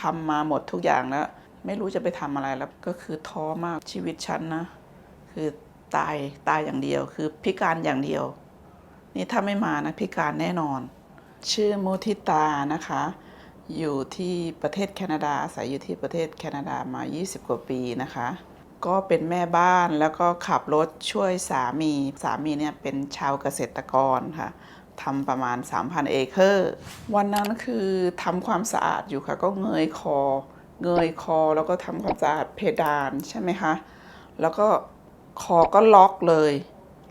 ทำมาหมดทุกอย่างแล้ว ไม่รู้จะไปทำอะไรแล้วก็คือท้อมากชีวิตฉันนะ คือตายตายอย่างเดียว คือพิการอย่างเดียว นี่ถ้าไม่มานะพิการแน่นอน ชื่อมุทิตานะคะ อยู่ที่ประเทศแคนาดาอาศัยอยู่ที่ประเทศแคนาดามา 20 กว่าปีนะคะ ก็เป็นแม่บ้านแล้วก็ขับรถช่วยสามีสามีเนี่ยเป็นชาวเกษตรกรค่ะ ทำประมาณ 3,000 เอเคอร์วันนั้นคือทำความสะอาดอยู่ค่ะ ก็เงยคอ เงยคอแล้วก็ทำความสะอาดเพดานใช่ไหมคะ แล้วก็คอก็ล็อกเลย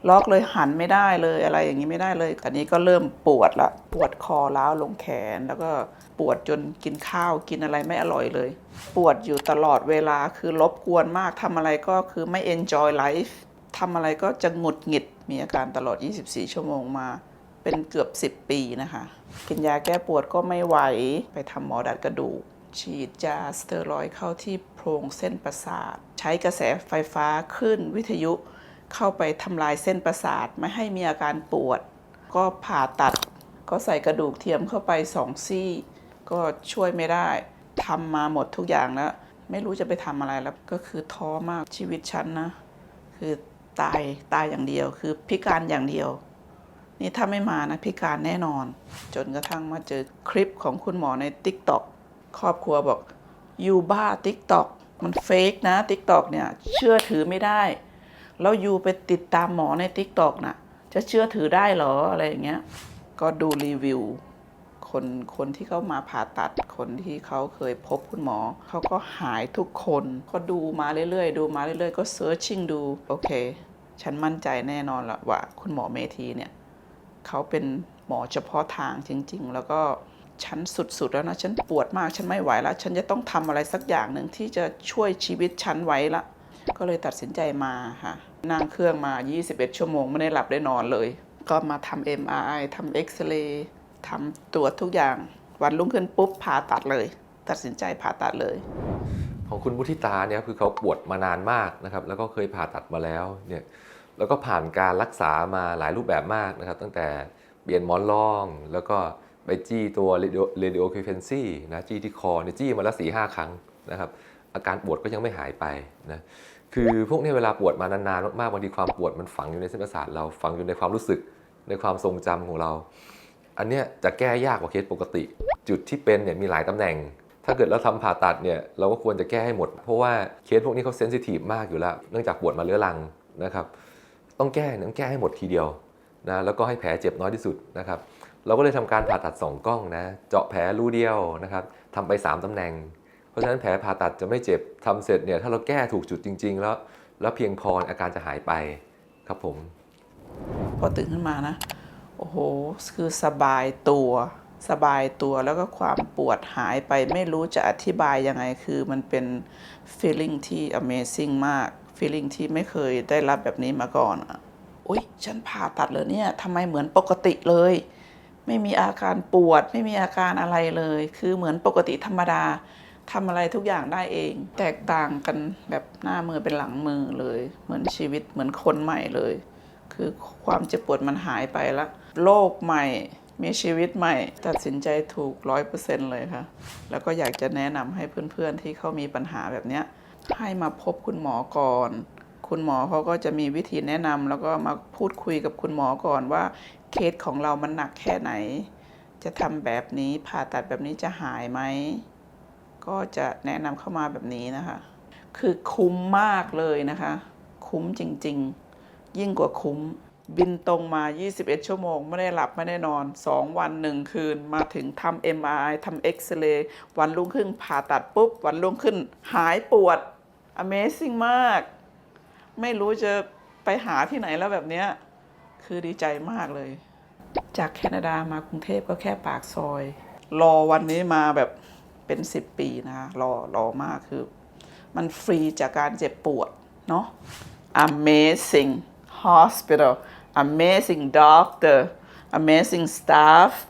ล็อกเลยหันไม่ได้เลยอะไรอย่างนี้ไม่ได้เลยตอนนี้ก็เริ่มปวดละปวดคอล้าวลงแขน แล้วก็ปวดจนกินข้าวกินอะไรไม่อร่อยเลย ปวดอยู่ตลอดเวลาคือรบกวนมากทำอะไรก็คือไม่ enjoy life ทำอะไรก็จะหงุดหงิดมีอาการตลอด 24 ชั่วโมงมา เป็นเกือบ 10 ปีนะคะ กินยาแก้ปวดก็ไม่ไหว ไปทำหมอดัดกระดูก ฉีดยาสเตียรอยเข้าที่โพรงเส้นประสาท ใช้กระแสไฟฟ้าขึ้นวิทยุเข้าไปทำลายเส้นประสาทไม่ให้มีอาการปวด ก็ผ่าตัด ก็ใส่กระดูกเทียมเข้าไปสองซี่ ก็ช่วยไม่ได้ทำมาหมดทุกอย่างแล้ว ไม่รู้จะไปทำอะไรแล้วก็คือท้อมากชีวิตฉันนะ คือตายตายอย่างเดียว คือพิการอย่างเดียว นี่ถ้าไม่มานะพิการแน่นอน จนกระทั่งมาเจอคลิปของคุณหมอใน t ิ k t o k ครอบครัวบอกยูบ้า t ิ k t o k มันเฟกนะ t ิ k t o k เนี่ยเชื่อถือไม่ได้ แล้วยูไปติดตามหมอใน t ิ k t o k น่ะจะเชื่อถือได้หรออะไรอย่างเงี้ย ก็ดูรีวิวคนคนที่เขามาผ่าตัดคนที่เขาเคยพบคุณหมอ เขาก็หายทุกคนก็ดูมาเรื่อยๆ ดูมาเรื่อยๆ ก็เซิร์ชชิ่งดู โอเค ฉันมั่นใจแน่นอนละว่าคุณหมอเมธีเนี่ย เขาเป็นหมอเฉพาะทางจริง ๆ แล้วก็ฉันสุดๆแล้วนะ ฉันปวดมากฉันไม่ไหวแล้ว ฉันจะต้องทำอะไรสักอย่างหนึ่งที่จะช่วยชีวิตฉันไว้ละ ก็เลยตัดสินใจมาค่ะ นั่งเครื่องมา 21 ชั่วโมงไม่ได้หลับได้นอนเลย ก็มาทำ MRI ทำเอ็กซเรย์ทำตรวจทุกอย่าง วันรุ่งขึ้นปุ๊บผ่าตัดเลย ตัดสินใจผ่าตัดเลย ของคุณมุทิตาเนี่ยคือเขาปวดมานานมากนะครับ แล้วก็เคยผ่าตัดมาแล้วเนี่ย แล้วก็ผ่านการรักษามาหลายรูปแบบมากนะครับ ตั้งแต่เปลี่ยนหมอนรอง แล้วก็ไปจี้ตัว radio radio frequency นะจี้ที่คอเนี่ยจี้มาแล้วสี่ห้าครั้งนะครับ อาการปวดก็ยังไม่หายไปนะคือพวกนี้เวลาปวดมานานๆมากๆบางทีความปวดมันฝังอยู่ในเส้นประสาทเราฝังอยู่ในความรู้สึกในความทรงจำของเรา อันเนี้ยจะแก้ยากกว่าเคสปกติ จุดที่เป็นเนี่ยมีหลายตำแหน่ง ถ้าเกิดเราทำผ่าตัดเนี่ยเราก็ควรจะแก้ให้หมด เพราะว่าเคสพวกนี้เขาเซนซิทีฟมากอยู่แล้ว เนื่องจากปวดมาเรื้อรังนะครับ ต้องแก้ต้องแก้ให้หมดทีเดียวนะแล้วก็ให้แผลเจ็บน้อยที่สุดนะครับเราก็เลยทำการผ่าตัด 2 กล้องนะเจาะแผลรูเดียวนะครับทำไป 3ตำแหน่ง เพราะฉะนั้นแผลผ่าตัดจะไม่เจ็บทำเสร็จเนี่ยถ้าเราแก้ถูกจุดจริง ๆ แล้ว แล้วเพียงพออาการจะหายไปครับผม พอตื่นขึ้นมานะ โอ้โห คือสบายตัว สบายตัวแล้วก็ความปวดหายไปไม่รู้จะอธิบายยังไงคือมันเป็น feeling ที่ amazing มาก feeling ที่ไม่เคยได้รับแบบนี้มาก่อนอะอุ๊ย ฉันผ่าตัดเลยเนี่ยทำไมเหมือนปกติเลย ไม่มีอาการปวด ไม่มีอาการอะไรเลย คือเหมือนปกติธรรมดาทำอะไรทุกอย่างได้เอง แตกต่างกันแบบหน้ามือเป็นหลังมือเลย เหมือนชีวิตเหมือนคนใหม่เลย คือความเจ็บปวดมันหายไปล้วโลกใหม่ มีชีวิตใหม่ ตัดสินใจถูกร้อยเปอร์เซ็นเลยค่ะ แล้วก็อยากจะแนะนำให้เพื่อนๆที่เขามีปัญหาแบบเนี้ยให้มาพบคุณหมอก่อน คุณหมอเขาก็จะมีวิธีแนะนำแล้วก็มาพูดคุยกับคุณหมอก่อนว่าเคสของเรามันหนักแค่ไหน จะทำแบบนี้ผ่าตัดแบบนี้จะหายไหม ก็จะแนะนำเข้ามาแบบนี้นะคะ คือคุ้มมากเลยนะคะ คุ้มจริงๆ ยิ่งกว่าคุ้ม บินตรงมา 21 ชั่วโมง ไม่ได้หลับไม่ได้นอน 2 วัน 1 คืน มาถึงทำ MRI ทำเอ็กซเรย์วันรุ่งขึ้นผ่าตัดปุ๊บ วันรุ่งขึ้น หายปวด Amazing มาก ไม่รู้จะไปหาที่ไหนแล้วแบบเนี้ย คือดีใจมากเลย จากแคนาดามากรุงเทพก็แค่ปากซอย รอวันนี้มาแบบเป็น 10 ปีนะคะรอรอมากคือ มันฟรีจากการเจ็บปวด เนาะ amazing hospital amazing doctor amazing staff